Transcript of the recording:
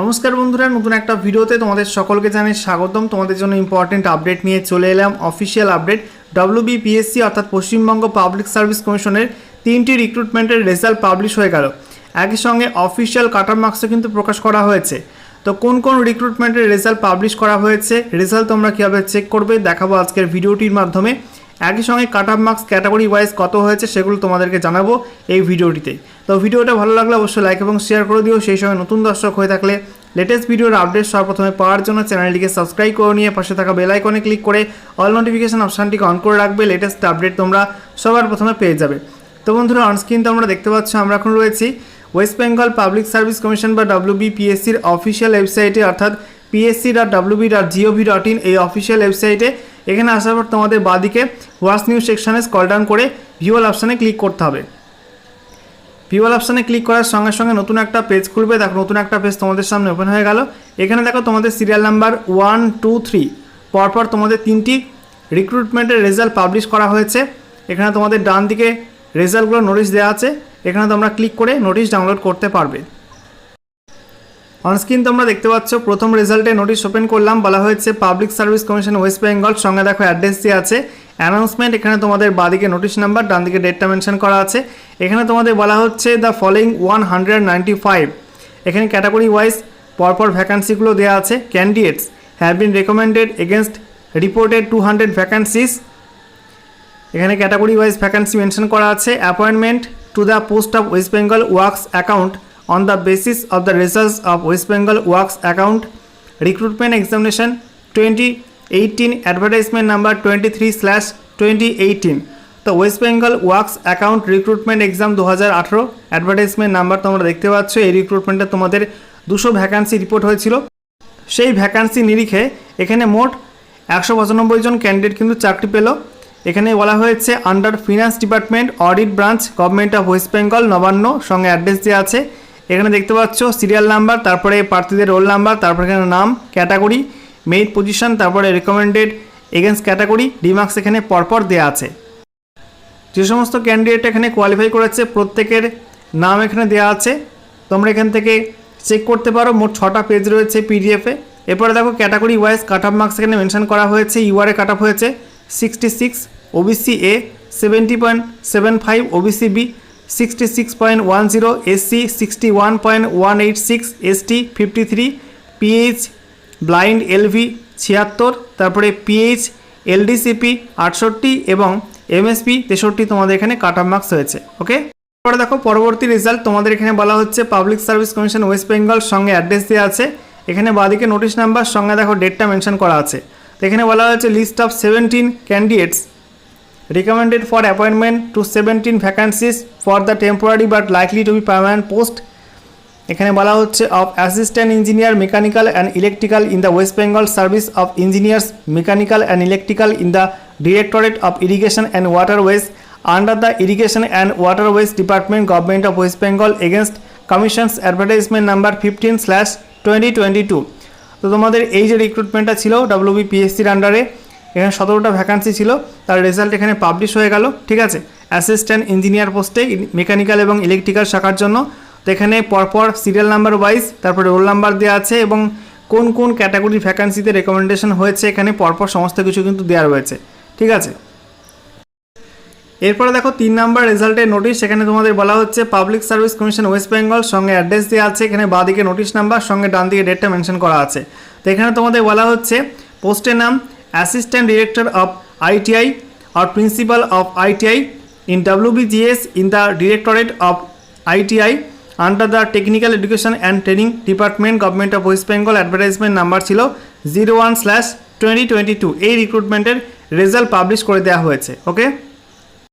নমস্কার বন্ধুরা, নতুন একটা ভিডিওতে তোমাদের সকলকে জানাই স্বাগতম। তোমাদের জন্য ইম্পর্টেন্ট আপডেট নিয়ে চলে এলাম। অফিসিয়াল আপডেট ডব্লিউবিপিএসসি অর্থাৎ পশ্চিমবঙ্গ পাবলিক সার্ভিস কমিশনের তিনটি রিক্রুটমেন্টের রেজাল্ট পাবলিশ হয়ে গেল। একই সঙ্গে অফিসিয়াল কাটার মার্কসও কিন্তু প্রকাশ করা হয়েছে। তো কোন কোন রিক্রুটমেন্টের রেজাল্ট পাবলিশ করা হয়েছে? রেজাল্ট তোমরা কীভাবে চেক করবে? দেখাবো আজকের ভিডিওটির মাধ্যমে। একই সঙ্গে cut off marks category wise কত হয়েছে সেগুলো তোমাদেরকে জানাব এই ভিডিওটিতে। তো ভিডিওটা ভালো লাগলে অবশ্যই লাইক এবং শেয়ার করে দিও। সেই সময় নতুন দর্শক হয়ে থাকলে লেটেস্ট ভিডিওর আপডেট সর্বপ্রথমে পাওয়ার জন্য চ্যানেলটিকে সাবস্ক্রাইব করে নিয়ে পাশে থাকা বেল আইকনে ক্লিক করে অল নোটিফিকেশন অপশানটিকে অন করে রাখবে। লেটেস্ট আপডেট তোমরা সবার প্রথমে পেয়ে যাবে। তো বন্ধুরা অনস্ক্রিন তোমরা দেখতে পাচ্ছ, আমরা এখন রয়েছি West Bengal public service commission বা ডব্লিউবিপিএসসির অফিসিয়াল ওয়েবসাইটে অর্থাৎ PSC dot WB dot GOV dot in এই অফিসিয়াল ওয়েবসাইটে এখানে আসার পর তোমাদের বাদিকে ওয়ার্স নিউজ সেকশানে স্কল ডাউন করে ভিউয়াল অপশানে ক্লিক করতে হবে। ভিউয়াল অপশানে ক্লিক করার সঙ্গে সঙ্গে নতুন একটা পেজ খুলবে। দেখো, নতুন একটা পেজ তোমাদের সামনে ওপেন হয়ে গেল। এখানে দেখো তোমাদের serial number one two three পরপর তোমাদের তিনটি রিক্রুটমেন্টের রেজাল্ট পাবলিশ করা হয়েছে। এখানে তোমাদের ডান দিকে রেজাল্টগুলো নোটিশ দেওয়া আছে। এখানে তোমরা ক্লিক করে নোটিশ ডাউনলোড করতে পারবে। অনস্ক্রিন তোমরা দেখতে পাচ্ছ, প্রথম রেজাল্টে নোটিশ ওপেন করলাম, বলা হয়েছে public service commission West Bengal সঙ্গে দেখো অ্যাড্রেস দিয়ে আছে। অ্যানাউন্সমেন্ট এখানে তোমাদের বাদিকে নোটিশ নাম্বার ডান দিকে ডেটটা মেনশন করা আছে। এখানে তোমাদের বলা হচ্ছে the following one hundred five এখানে ক্যাটাগরি ওয়াইজ পরপর ভ্যাকান্সিগুলো দেওয়া আছে। Candidates have been recommended against reported two hundred vacancies এখানে ক্যাটাগরি ওয়াইজ ভ্যাকান্সি মেনশন করা আছে। Appointment to the post of West Bengal works account on the basis of the results of West Bengal Works account recruitment examination 2018 advertisement number 23 slash 2018 তো West Bengal works account recruitment exam দু হাজার আঠেরো advertisement number তোমরা দেখতে পাচ্ছ, এই রিক্রুটমেন্টে তোমাদের দুশো ভ্যাকান্সি রিপোর্ট হয়েছিল। সেই ভ্যাকান্সি নিরিখে এখানে মোট একশো পঁচানব্বই জন ক্যান্ডিডেট কিন্তু চাকরি পেল। এখানে বলা হয়েছে under finance department audit branch government of West Bengal Nabanna, সঙ্গে অ্যাড্রেস দেওয়া আছে। এখানে দেখতে পাচ্ছ সিরিয়াল নাম্বার তারপরে প্রার্থীদের রোল নাম্বার তারপরে এখানে নাম ক্যাটাগরি মেরিট পজিশন তারপরে রেকমেন্ডেড এগেন্স্ট ক্যাটাগরি রিমার্কস এখানে পরপর দেওয়া আছে। যে সমস্ত ক্যান্ডিডেট এখানে কোয়ালিফাই করেছে, প্রত্যেকের নাম এখানে দেওয়া আছে। তোমরা এখান থেকে চেক করতে পারো, মোট ছটা পেজ রয়েছে পিডিএফে এরপরে দেখো category wise cut off marks এখানে মেনশন করা হয়েছে ইউআরএ কাট অফ হয়েছে sixty six OBC A seventy point seven five OBC B sixty six point one zero SC sixty one point one eight six ST fifty three PH blind LV ছিয়াত্তর, তারপরে pH LDCP আটষট্টি এবং MSP তেষট্টি তোমাদের এখানে কাট marks হয়েছে ওকে এরপরে দেখো, পরবর্তী রেজাল্ট তোমাদের এখানে বলা হচ্ছে public service commission West Bengal সঙ্গে অ্যাড্রেস দেওয়া আছে। এখানে বাদিকে নোটিশ নাম্বার সঙ্গে দেখো ডেটটা মেনশন করা আছে। তো এখানে বলা হয়েছে list of seventeen candidates recommended for appointment to 17 vacancies for the temporary but likely to be permanent post. এখানে বলা হচ্ছে of assistant engineer mechanical and electrical in the West Bengal service of engineers mechanical and electrical in the directorate of irrigation and waterways under the irrigation and waterways department government of West Bengal against commissions advertisement number fifteen slash twenty twenty two তো তোমাদের এই যে রিক্রুটমেন্টটা ছিল ডব্লিউবিপিএসসির আন্ডারে এখানে সতেরোটা vacancy ছিল, তার রেজাল্ট এখানে পাবলিশ হয়ে গেল, ঠিক আছে? অ্যাসিস্ট্যান্ট ইঞ্জিনিয়ার পোস্টে মেকানিক্যাল এবং ইলেকট্রিক্যাল শাখার জন্য। তো এখানে পরপর সিরিয়াল নাম্বার ওয়াইজ তারপরে রোল নাম্বার দেওয়া আছে এবং কোন কোন ক্যাটাগরির ভ্যাকান্সিতে রেকমেন্ডেশন হয়েছে এখানে পরপর সমস্ত কিছু কিন্তু দেওয়া রয়েছে, ঠিক আছে? এরপরে দেখো তিন নাম্বার রেজাল্টের নোটিশ সেখানে তোমাদের বলা হচ্ছে public service commission West Bengal সঙ্গে অ্যাড্রেস দেওয়া আছে, এখানে বাঁদিকে নোটিশ নাম্বার সঙ্গে ডান দিকে ডেটটা মেনশন করা আছে। তো এখানে তোমাদের বলা হচ্ছে পোস্টের নাম assistant director of ITI R principal of ITI in WBGS in the directorate of ITI under the technical education and training department government of West Bengal advertisement number ছিল zero one slash twenty twenty two এই রিক্রুটমেন্টের result publish করে দেওয়া হয়েছে ওকে